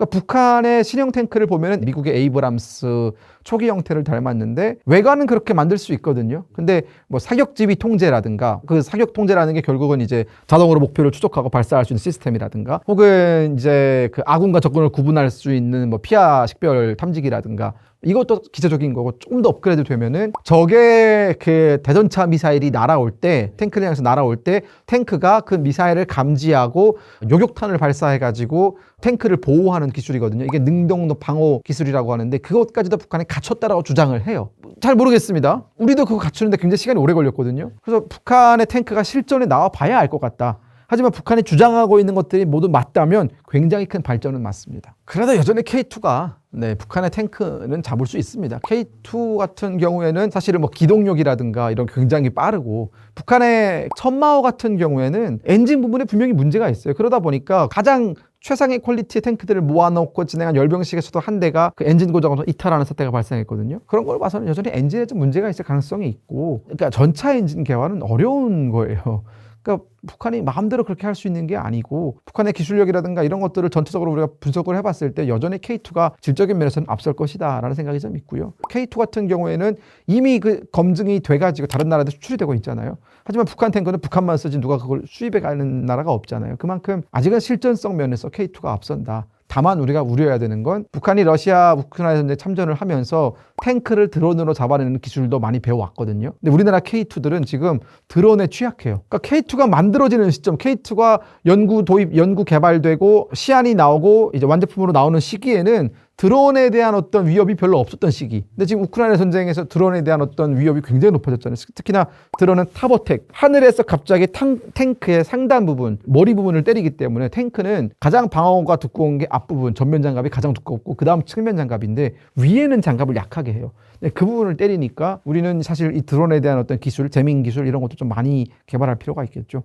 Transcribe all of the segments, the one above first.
그러니까 북한의 신형 탱크를 보면 미국의 에이브람스 초기 형태를 닮았는데 외관은 그렇게 만들 수 있거든요. 근데 뭐 사격 지휘 통제라든가 그 사격 통제라는 게 결국은 이제 자동으로 목표를 추적하고 발사할 수 있는 시스템이라든가 혹은 이제 그 아군과 적군을 구분할 수 있는 뭐 피하 식별 탐지기라든가 이것도 기초적인 거고 좀더 업그레이드 되면은 적의 그 대전차 미사일이 날아올 때 탱크를 향해서 날아올 때 탱크가 그 미사일을 감지하고 요격탄을 발사해 가지고 탱크를 보호하는 기술이거든요. 이게 능동도 방어 기술이라고 하는데 그것까지도 북한이 갖췄다라고 주장을 해요. 잘 모르겠습니다. 우리도 그거 갖추는데 굉장히 시간이 오래 걸렸거든요. 그래서 북한의 탱크가 실전에 나와 봐야 알 것 같다. 하지만 북한이 주장하고 있는 것들이 모두 맞다면 굉장히 큰 발전은 맞습니다. 그래도 여전히 K2가 네, 북한의 탱크는 잡을 수 있습니다. K2 같은 경우에는 사실은 뭐 기동력이라든가 이런 굉장히 빠르고 북한의 천마호 같은 경우에는 엔진 부분에 분명히 문제가 있어요. 그러다 보니까 가장 최상의 퀄리티의 탱크들을 모아놓고 진행한 열병식에서도 한 대가 그 엔진 고장으로 이탈하는 사태가 발생했거든요. 그런 걸 봐서는 여전히 엔진에 좀 문제가 있을 가능성이 있고, 그러니까 전차 엔진 개발은 어려운 거예요. 그러니까 북한이 마음대로 그렇게 할 수 있는 게 아니고 북한의 기술력이라든가 이런 것들을 전체적으로 우리가 분석을 해봤을 때 여전히 K2가 질적인 면에서는 앞설 것이다라는 생각이 좀 있고요. K2 같은 경우에는 이미 그 검증이 돼가지고 다른 나라들 수출이 되고 있잖아요. 하지만 북한 탱크는 북한만 쓰지 누가 그걸 수입해 가는 나라가 없잖아요. 그만큼 아직은 실전성 면에서 K2가 앞선다. 다만 우리가 우려해야 되는 건 북한이 러시아 우크라이나 전쟁 참전을 하면서 탱크를 드론으로 잡아내는 기술도 많이 배워왔거든요. 근데 우리나라 K2들은 지금 드론에 취약해요. 그러니까 K2가 만들어지는 시점, K2가 연구 도입, 연구 개발되고 시안이 나오고 이제 완제품으로 나오는 시기에는 드론에 대한 어떤 위협이 별로 없었던 시기. 근데 지금 우크라이나 전쟁에서 드론에 대한 어떤 위협이 굉장히 높아졌잖아요. 특히나 드론은 타버텍. 하늘에서 갑자기 탕, 탱크의 상단 부분, 머리 부분을 때리기 때문에 탱크는 가장 방어가 두꺼운 게 앞부분, 전면 장갑이 가장 두껍고 그 다음 측면 장갑인데 위에는 장갑을 약하게 해요. 그 부분을 때리니까 우리는 사실 이 드론에 대한 어떤 기술, 재민 기술 이런 것도 좀 많이 개발할 필요가 있겠죠.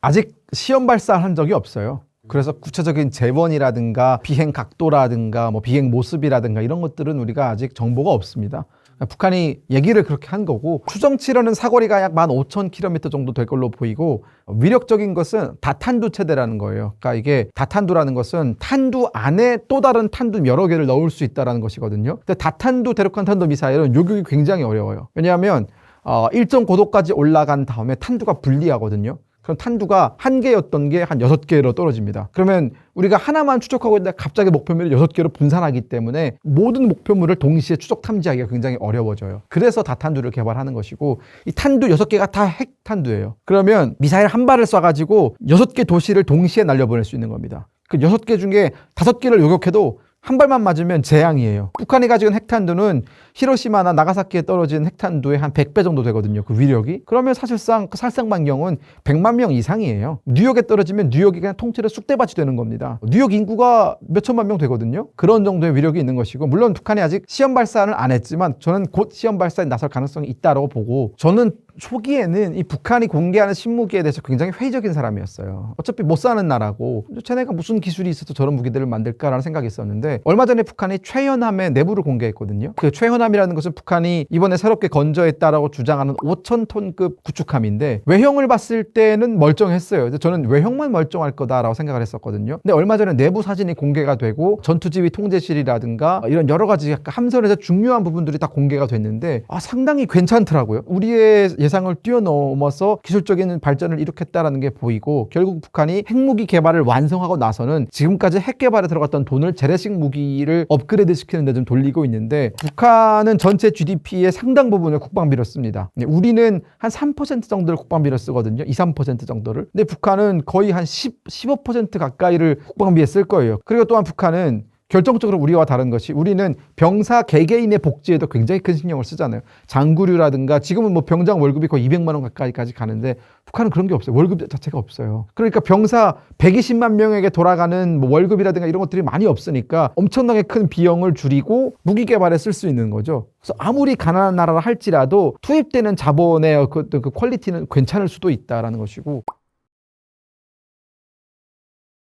아직 시험 발사한 적이 없어요. 그래서 구체적인 재원이라든가 비행 각도라든가 뭐 비행 모습이라든가 이런 것들은 우리가 아직 정보가 없습니다. 그러니까 북한이 얘기를 그렇게 한 거고 추정치로는 사거리가 약 15,000km 정도 될 걸로 보이고 위력적인 것은 다탄두 체대라는 거예요. 그러니까 이게 다탄두라는 것은 탄두 안에 또 다른 탄두 여러 개를 넣을 수 있다라는 것이거든요. 근데 다탄두 대륙간 탄도 미사일은 요격이 굉장히 어려워요. 왜냐하면 어, 일정 고도까지 올라간 다음에 탄두가 분리하거든요. 그럼 탄두가 한 개였던 게 한 여섯 개로 떨어집니다. 그러면 우리가 하나만 추적하고 있는데 갑자기 목표물을 여섯 개로 분산하기 때문에 모든 목표물을 동시에 추적 탐지하기가 굉장히 어려워져요. 그래서 다 탄두를 개발하는 것이고 이 탄두 여섯 개가 다 핵 탄두예요. 그러면 미사일 한 발을 쏴가지고 여섯 개 도시를 동시에 날려보낼 수 있는 겁니다. 그 여섯 개 중에 다섯 개를 요격해도 한 발만 맞으면 재앙이에요. 북한이 가지고 있는 핵탄두는 히로시마나 나가사키에 떨어진 핵탄두의 한 100배 정도 되거든요. 그 위력이. 그러면 사실상 그 살상 반경은 100만 명 이상이에요. 뉴욕에 떨어지면 뉴욕이 그냥 통째로 쑥대밭이 되는 겁니다. 뉴욕 인구가 몇 천만 명 되거든요. 그런 정도의 위력이 있는 것이고 물론 북한이 아직 시험 발사는 안 했지만 저는 곧 시험 발사에 나설 가능성이 있다고 보고 저는 초기에는 이 북한이 공개하는 신무기에 대해서 굉장히 회의적인 사람이었어요. 어차피 못 사는 나라고 쟤네가 무슨 기술이 있어서 저런 무기들을 만들까라는 생각이 있었는데 얼마 전에 북한이 최현함의 내부를 공개했거든요. 그 최현함이라는 것은 북한이 이번에 새롭게 건조했다라고 주장하는 5천 톤급 구축함인데 외형을 봤을 때는 멀쩡했어요. 저는 외형만 멀쩡할 거다라고 생각을 했었거든요. 근데 얼마 전에 내부 사진이 공개가 되고 전투지휘 통제실이라든가 이런 여러 가지 함선에서 중요한 부분들이 다 공개가 됐는데 아, 상당히 괜찮더라고요. 우리의 예상을 뛰어넘어서 기술적인 발전을 일으켰다라는 게 보이고 결국 북한이 핵무기 개발을 완성하고 나서는 지금까지 핵 개발에 들어갔던 돈을 재래식 무기를 업그레이드 시키는 데 좀 돌리고 있는데 북한은 전체 GDP의 상당 부분을 국방비로 씁니다. 네, 우리는 한 3% 정도를 국방비로 쓰거든요. 2, 3% 정도를. 근데 북한은 거의 한 10, 15% 가까이를 국방비에 쓸 거예요. 그리고 또한 북한은 결정적으로 우리와 다른 것이 우리는 병사 개개인의 복지에도 굉장히 큰 신경을 쓰잖아요. 장구류라든가 지금은 뭐 병장 월급이 거의 200만 원 가까이까지 가는데 북한은 그런 게 없어요. 월급 자체가 없어요. 그러니까 병사 120만 명에게 돌아가는 뭐 월급이라든가 이런 것들이 많이 없으니까 엄청나게 큰 비용을 줄이고 무기 개발에 쓸 수 있는 거죠. 그래서 아무리 가난한 나라라 할지라도 투입되는 자본의 그, 그 퀄리티는 괜찮을 수도 있다라는 것이고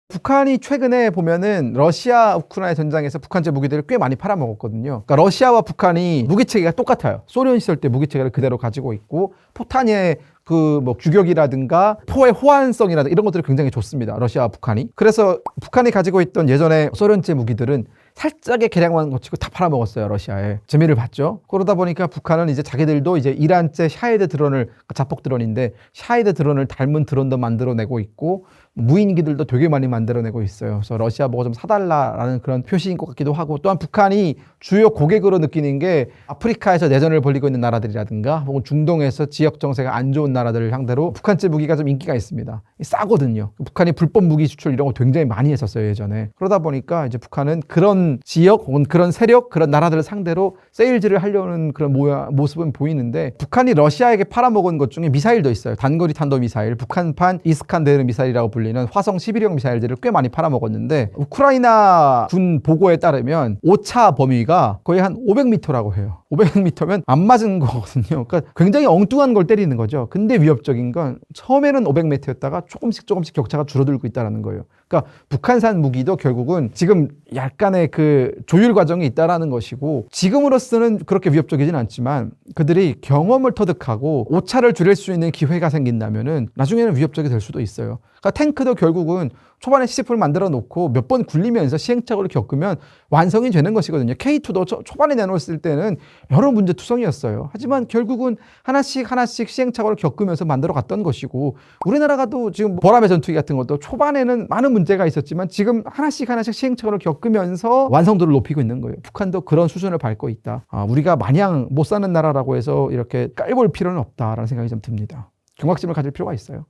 북한이 최근에 보면은 러시아 우크라이나 전장에서 북한제 무기들을 꽤 많이 팔아먹었거든요. 그러니까 러시아와 북한이 무기 체계가 똑같아요. 소련 시절 때 무기 체계를 그대로 가지고 있고 포탄의 그 뭐 규격이라든가 포의 호환성이라든가 이런 것들이 굉장히 좋습니다. 러시아와 북한이. 그래서 북한이 가지고 있던 예전에 소련제 무기들은 살짝의 개량만 거치고 다 팔아먹었어요 러시아에. 재미를 봤죠? 그러다 보니까 북한은 이제 자기들도 이제 이란제 샤헤드 드론을 자폭 드론인데 샤헤드 드론을 닮은 드론도 만들어내고 있고 무인기들도 되게 많이 만들어내고 있어요. 그래서 러시아 보고 좀 사달라라는 그런 표시인 것 같기도 하고 또한 북한이 주요 고객으로 느끼는 게 아프리카에서 내전을 벌이고 있는 나라들이라든가 혹은 중동에서 지역 정세가 안 좋은 나라들을 상대로 북한제 무기가 좀 인기가 있습니다. 싸거든요. 북한이 불법 무기 수출 이런 거 굉장히 많이 했었어요 예전에. 그러다 보니까 이제 북한은 그런 지역 혹은 그런 세력 그런 나라들을 상대로 세일즈를 하려는 그런 모야, 모습은 보이는데 북한이 러시아에게 팔아먹은 것 중에 미사일도 있어요. 단거리 탄도 미사일 북한판 이스칸데르 미사일이라고 불리는 화성 11형 미사일들을 꽤 많이 팔아먹었는데 우크라이나 군 보고에 따르면 오차 범위가 거의 한 500m라고 해요 500m면 안 맞은 거거든요. 그러니까 굉장히 엉뚱한 걸 때리는 거죠. 근데 위협적인 건 처음에는 500m였다가 조금씩 조금씩 격차가 줄어들고 있다는 거예요. 그러니까 북한산 무기도 결국은 지금 약간의 그 조율 과정이 있다라는 것이고 지금으로서는 그렇게 위협적이진 않지만 그들이 경험을 터득하고 오차를 줄일 수 있는 기회가 생긴다면은 나중에는 위협적이 될 수도 있어요. 그러니까 탱크도 결국은 초반에 시제품을 만들어 놓고 몇 번 굴리면서 시행착오를 겪으면 완성이 되는 것이거든요. K2도 초, 초반에 내놓았을 때는 여러 문제 투성이었어요. 하지만 결국은 하나씩 하나씩 시행착오를 겪으면서 만들어 갔던 것이고 우리나라가 또 지금 보람의 전투기 같은 것도 초반에는 많은 문제가 있었지만 지금 하나씩 하나씩 시행착오를 겪으면서 완성도를 높이고 있는 거예요. 북한도 그런 수준을 밟고 있다. 아, 우리가 마냥 못 사는 나라라고 해서 이렇게 깔볼 필요는 없다라는 생각이 좀 듭니다. 경각심을 가질 필요가 있어요.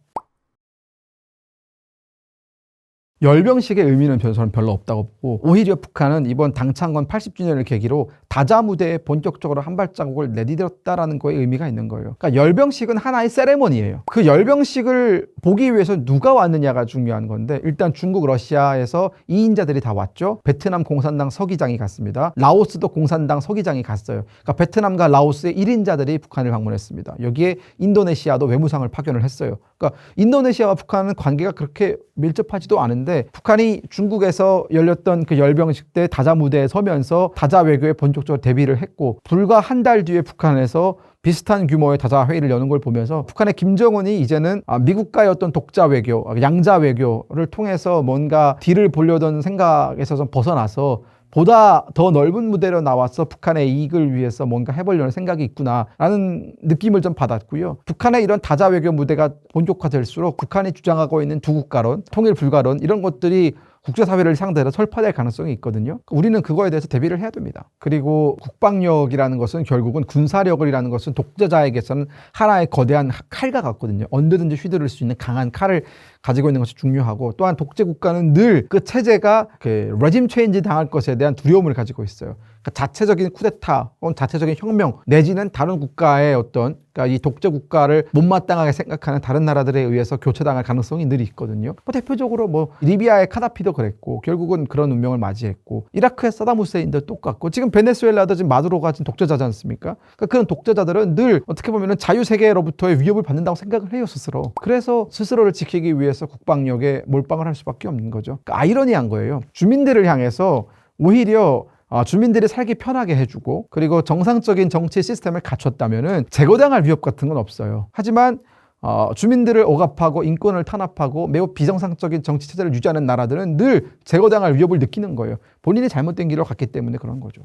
열병식의 의미는 별- 저는 별로 없다고 보고 오히려 북한은 이번 당창건 80주년을 계기로 다자 무대에 본격적으로 한 발자국을 내디뎠다라는 거에 의미가 있는 거예요. 그러니까 열병식은 하나의 세레머니예요. 그 열병식을 보기 위해서 누가 왔느냐가 중요한 건데 일단 중국, 러시아에서 2인자들이 다 왔죠. 베트남 공산당 서기장이 갔습니다. 라오스도 공산당 서기장이 갔어요. 그러니까 베트남과 라오스의 1인자들이 북한을 방문했습니다. 여기에 인도네시아도 외무상을 파견을 했어요. 그러니까 인도네시아와 북한은 관계가 그렇게 밀접하지도 않은데 북한이 중국에서 열렸던 그 열병식 때 다자 무대에 서면서 다자 외교에 본격적으로 대비를 했고 불과 한 달 뒤에 북한에서 비슷한 규모의 다자 회의를 여는 걸 보면서 북한의 김정은이 이제는 아, 미국과의 어떤 독자 외교, 아, 양자 외교를 통해서 뭔가 딜을 보려던 생각에서 좀 벗어나서 보다 더 넓은 무대로 나와서 북한의 이익을 위해서 뭔가 해보려는 생각이 있구나라는 느낌을 좀 받았고요. 북한의 이런 다자 외교 무대가 본격화될수록 북한이 주장하고 있는 두 국가론, 통일 불가론 이런 것들이 국제사회를 상대로 설파될 가능성이 있거든요. 우리는 그거에 대해서 대비를 해야 됩니다. 그리고 국방력이라는 것은 결국은 군사력이라는 것은 독재자에게서는 하나의 거대한 칼과 같거든요. 언제든지 휘두를 수 있는 강한 칼을 가지고 있는 것이 중요하고 또한 독재 국가는 늘 그 체제가 그 레짐 체인지 당할 것에 대한 두려움을 가지고 있어요. 그러니까 자체적인 쿠데타 혹은 자체적인 혁명 내지는 다른 국가의 어떤 그러니까 이 독재 국가를 못마땅하게 생각하는 다른 나라들에 의해서 교체당할 가능성이 늘 있거든요. 뭐 대표적으로 뭐 리비아의 카다피도 그랬고 결국은 그런 운명을 맞이했고 이라크의 사담 후세인도 똑같고 지금 베네수엘라도 지금 마두로가 지금 독재자지 않습니까? 그러니까 그런 독재자들은 늘 어떻게 보면은 자유 세계로부터의 위협을 받는다고 생각을 해요 스스로. 그래서 스스로를 지키기 위해서 국방력에 몰빵을 할 수밖에 없는 거죠. 그러니까 아이러니한 거예요. 주민들을 향해서 오히려 어, 주민들이 살기 편하게 해주고 그리고 정상적인 정치 시스템을 갖췄다면은 제거당할 위협 같은 건 없어요. 하지만 어, 주민들을 억압하고 인권을 탄압하고 매우 비정상적인 정치 체제를 유지하는 나라들은 늘 제거당할 위협을 느끼는 거예요. 본인이 잘못된 길로 갔기 때문에 그런 거죠.